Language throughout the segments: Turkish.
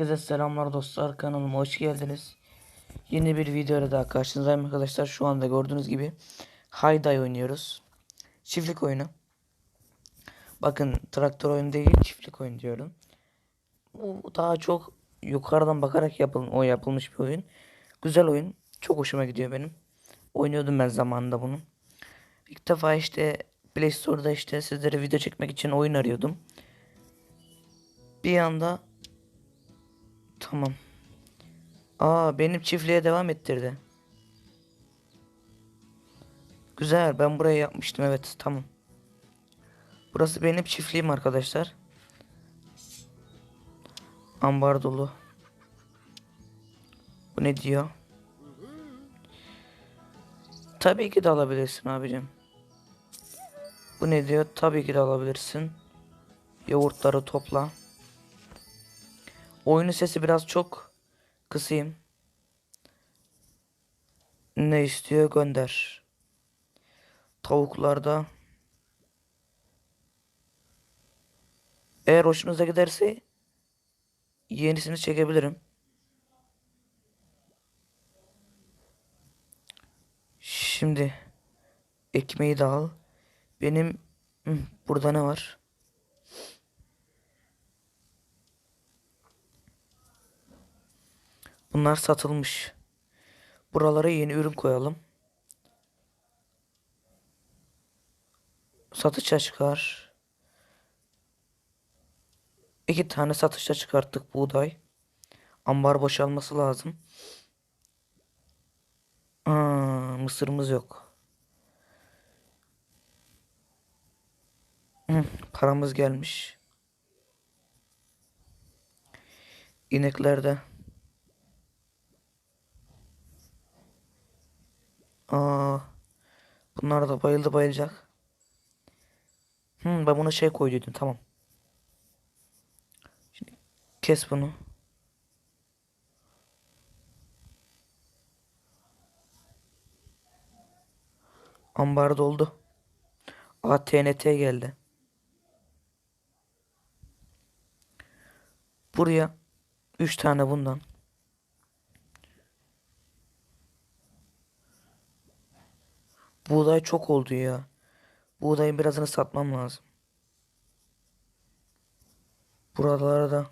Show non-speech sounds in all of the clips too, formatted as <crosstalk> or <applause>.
Herkese selamlar dostlar kanalıma hoş geldiniz. Yeni bir videoyla daha karşınızdayım arkadaşlar. Şu anda gördüğünüz gibi Hayday oynuyoruz. Çiftlik oyunu. Bakın traktör oyunu değil çiftlik oyun diyorum. Bu daha çok yukarıdan bakarak yapıl o yapılmış bir oyun. Güzel oyun. Çok hoşuma gidiyor benim. Oynuyordum ben zamanında bunu. İlk defa işte Play Store'da işte sizlere video çekmek için oyun arıyordum. Bir anda Tamam. Aa benim çiftliğe devam ettirdi. Güzel ben buraya yapmıştım evet tamam. Burası benim çiftliğim arkadaşlar. Ambar dolu. Bu ne diyor? Tabii ki de alabilirsin abicim. Bu ne diyor? Tabii ki de alabilirsin. Yoğurtları topla. Oyunun sesi biraz çok kısayım. Ne istiyor gönder. Tavuklarda eğer hoşunuza giderse yenisini çekebilirim. Şimdi ekmeği de al. Benim burada ne var? Bunlar satılmış. Buralara yeni ürün koyalım. Satışa çıkar. İki tane satışa çıkarttık buğday. Ambar boşalması lazım. Aa, mısırımız yok. Paramız gelmiş. İneklerde. Aa, bunlar da bayıldı bayılacak. Hmm, ben buna şey koyduydum tamam. Şimdi kes bunu. Ambar doldu. Aa TNT geldi. Buraya 3 tane bundan. Buğday çok oldu ya. Buğdayın birazını satmam lazım. Buralara da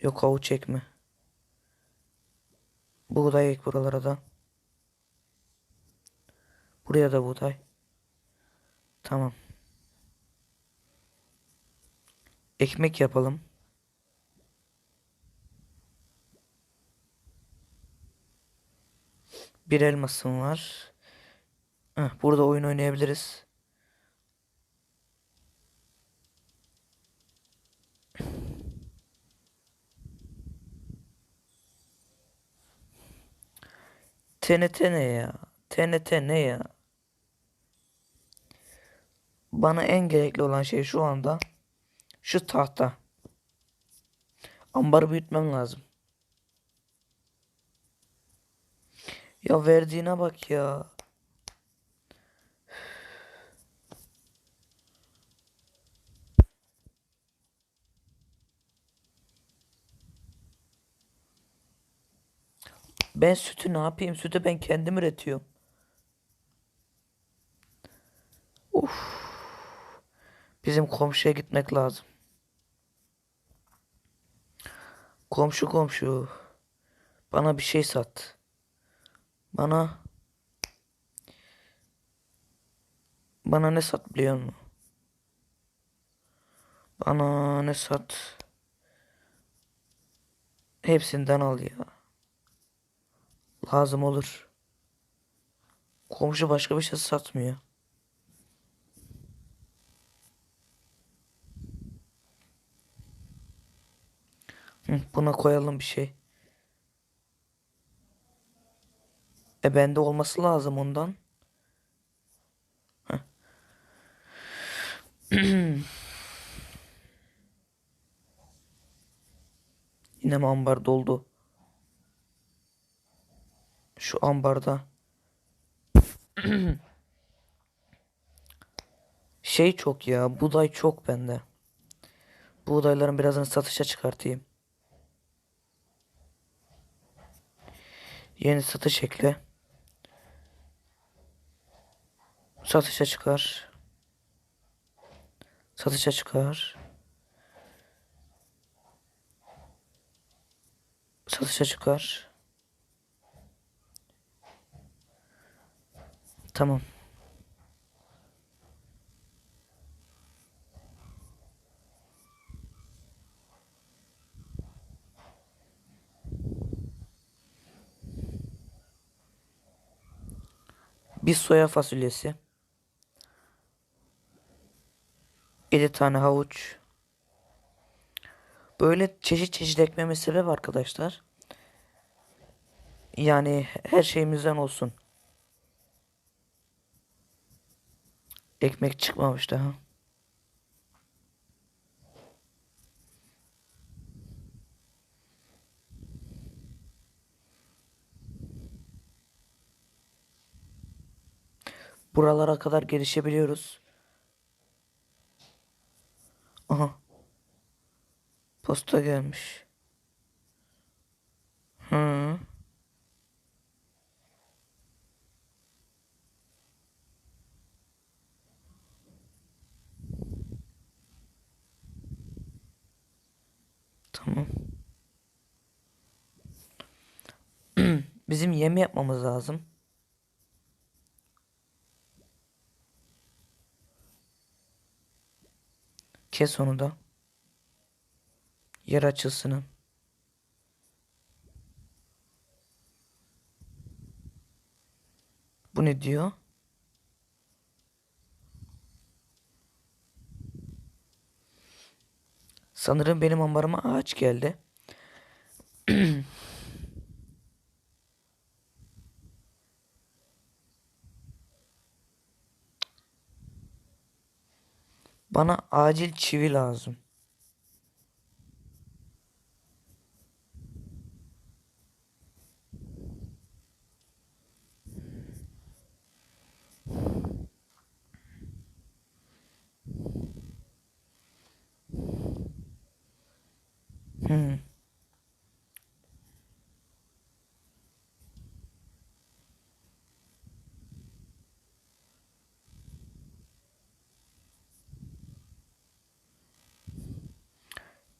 yok avu çekme. Buğday ek buralara da. Buraya da buğday. Tamam. Ekmek yapalım. Bir elmasım var. Heh, burada oyun oynayabiliriz. TNT ne ya? TNT ne ya? Bana en gerekli olan şey şu anda şu tahta. Ambarı büyütmem lazım. Ya verdiğine bak ya. Ben sütü ne yapayım? Sütü ben kendim üretiyorum. Uf. Bizim komşuya gitmek lazım. Komşu komşu. Bana bir şey sat. Bana Bana ne sat biliyor musun? Bana ne sat? Hepsinden al ya. Lazım olur. Komşu başka bir şey satmıyor. Buna koyalım bir şey. E bende olması lazım ondan. <clears throat> Yine mi ambar doldu? Şu ambarda. <clears throat> Şey çok ya. Buğday çok bende. Buğdayların birazını satışa çıkartayım. Yeni satış ekle. Satışa çıkar. Satışa çıkar. Satışa çıkar. Tamam. Bir soya fasulyesi. 7 tane havuç. Böyle çeşit çeşit ekmeme sebep arkadaşlar. Yani her şeyimizden olsun. Ekmek çıkmamış daha. Buralara kadar gelişebiliyoruz. Aha. Posta gelmiş. Hı. Tamam. <clears throat> Bizim yeme yapmamız lazım. Kes onu da. Yer açılsın. Bu ne diyor? Sanırım benim ambarıma ağaç geldi. Bana acil çivi lazım. Hmm.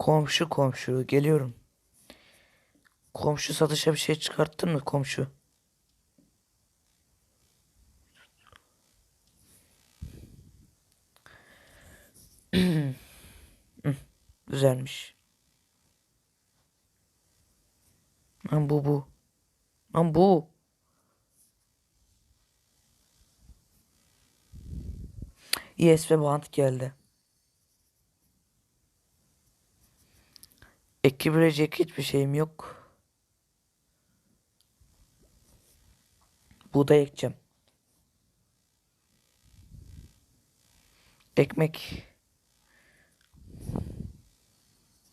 Komşu komşu geliyorum. Komşu satışa bir şey çıkarttın mı komşu? <clears throat> Güzelmiş. Lan bu bu. Lan bu. ESP bant geldi. Ekibilecek hiçbir şeyim yok. Buğday ekeceğim. Ekmek.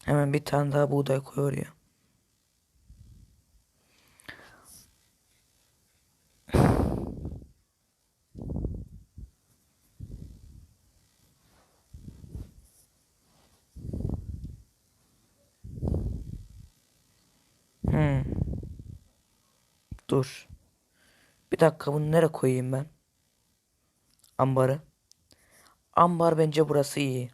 Hemen bir tane daha buğday koy oraya. Hmm. Dur. Bir dakika bunu nereye koyayım ben? Ambarı. Ambar bence burası iyi.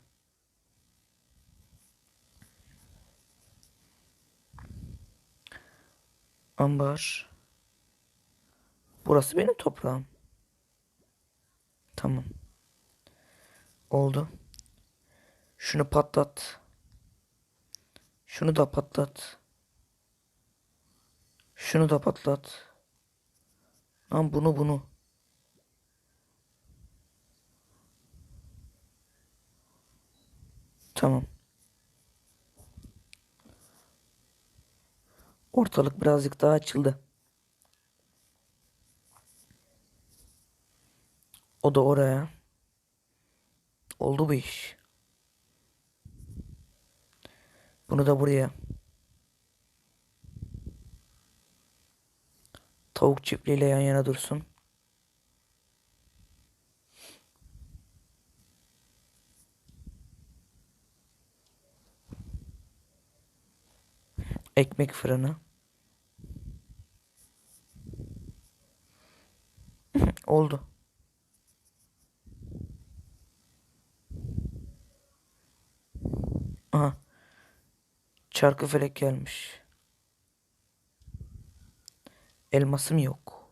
Ambar. Burası benim toprağım. Tamam. Oldu. Şunu patlat. Şunu da patlat. Şunu da patlat. Lan bunu bunu. Tamam. Ortalık birazcık daha açıldı. O da oraya. Oldu bu iş. Bunu da buraya. Tavuk çiftliğiyle yan yana dursun. Ekmek fırını. <laughs> Oldu. Aha. Çarkı felek gelmiş. Elmasım yok.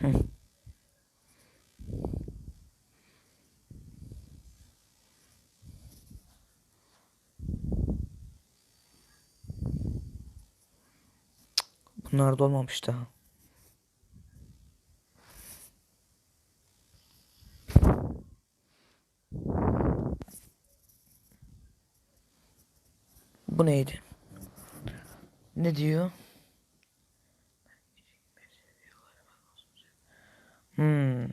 Hı. Bunlar da olmamış daha. Bu neydi? Ne diyor? Hmm.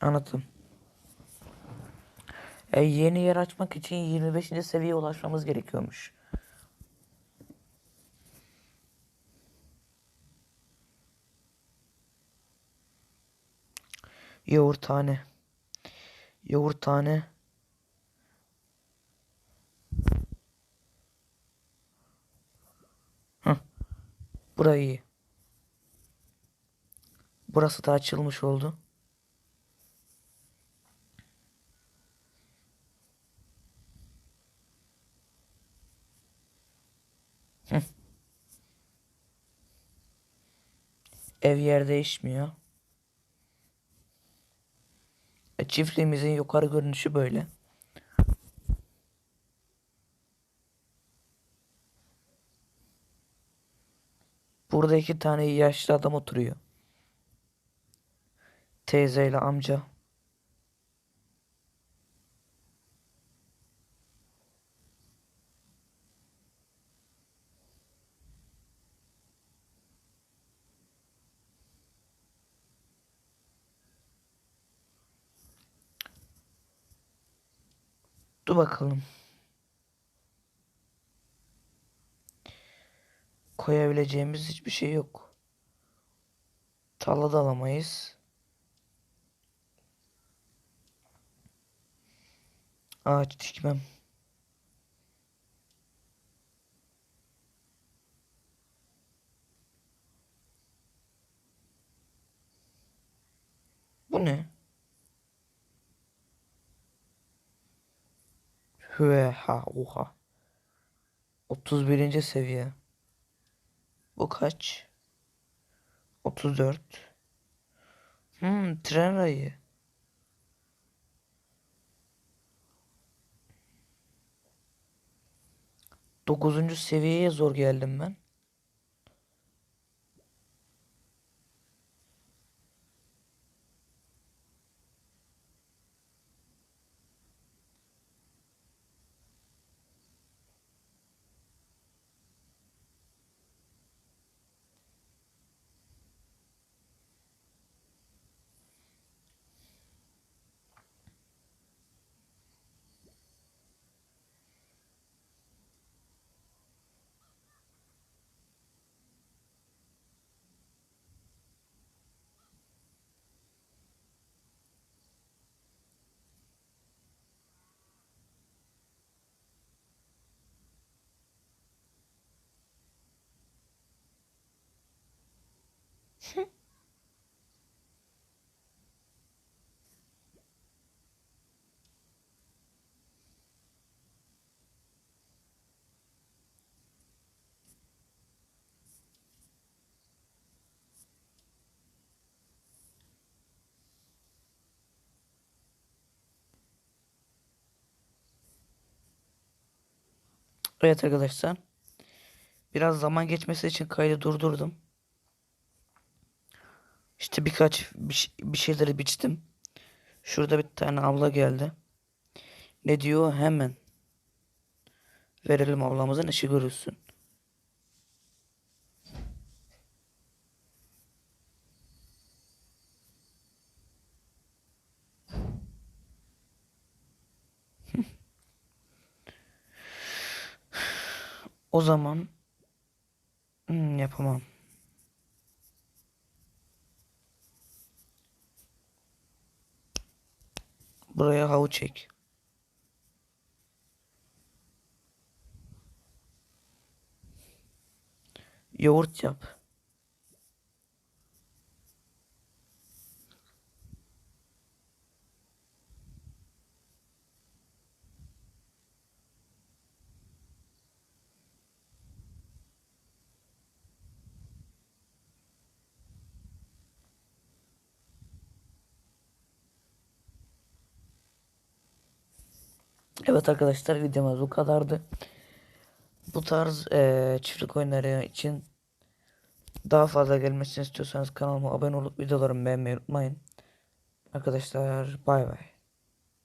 Anladım. E, yeni yer açmak için 25. seviyeye ulaşmamız gerekiyormuş. Yoğurthane. Yoğurthane. Heh. Burayı. Burası da açılmış oldu. Ev yer değişmiyor. E, Çiftliğimizin yukarı görünüşü böyle. Burada iki tane yaşlı adam oturuyor. Teyzeyle amca. Dur bakalım. Koyabileceğimiz hiçbir şey yok. Tarla da alamayız. Ağaç dikmem. Bu ne? Hüve ha oha. 31. seviye. Bu kaç? 34. Hmm, tren rayı. 9. seviyeye zor geldim ben. Evet arkadaşlar. Biraz zaman geçmesi için kaydı durdurdum. İşte birkaç bir, bir şeyleri biçtim. Şurada bir tane abla geldi. Ne diyor? Hemen. Verelim ablamızın işi görülsün. <laughs> O zaman hmm, yapamam. Buraya havuç çek. Yoğurt yap. Evet arkadaşlar videomuz bu kadardı. Bu tarz eee, çiftlik oyunları için daha fazla gelmesini istiyorsanız kanalıma abone olup videolarımı beğenmeyi unutmayın. Arkadaşlar bay bay.